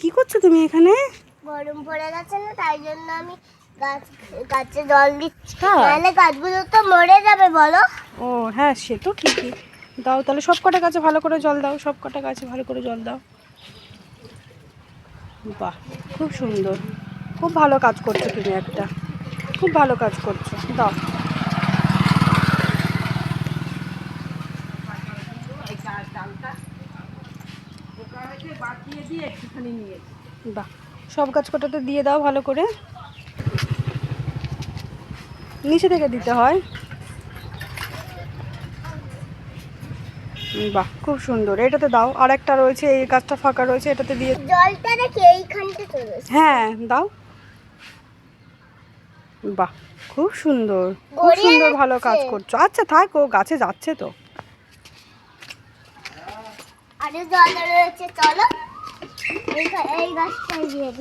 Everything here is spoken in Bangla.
কি করছ তুমি এখানে? গরম পড়ে গেছে না তাই জন্য আমি গাছ গাছে জল দিচ্ছি? নাহলে গাছগুলো তো মরে যাবে বলো। ও হ্যাঁ সে তো ঠিকই। দাও তাহলে সব কটা গাছে ভালো করে জল দাও সব কটা গাছে ভালো করে জল দাও। বাহ খুব সুন্দর। খুব ভালো কাজ করছ তুমি একটা। খুব ভালো কাজ করছ। দাও। বাহ সব গাছ কটাতে দিয়ে দাও ভালো করে। নিচে থেকে দিতে হয়। বাহ খুব সুন্দর। এটাতে দাও আর একটা রয়েছে এই গাছটা ফাঁকা রয়েছে এটাতে দিয়ে জলটা রেখে এইখানটা চলে এসো। হ্যাঁ দাও। বাহ খুব সুন্দর খুব সুন্দর ভালো কাজ করছ। আচ্ছা থাক ও গাছে যাচ্ছে তো। আরে জল রয়েছে চলো এই গাছটাই দিয়ে।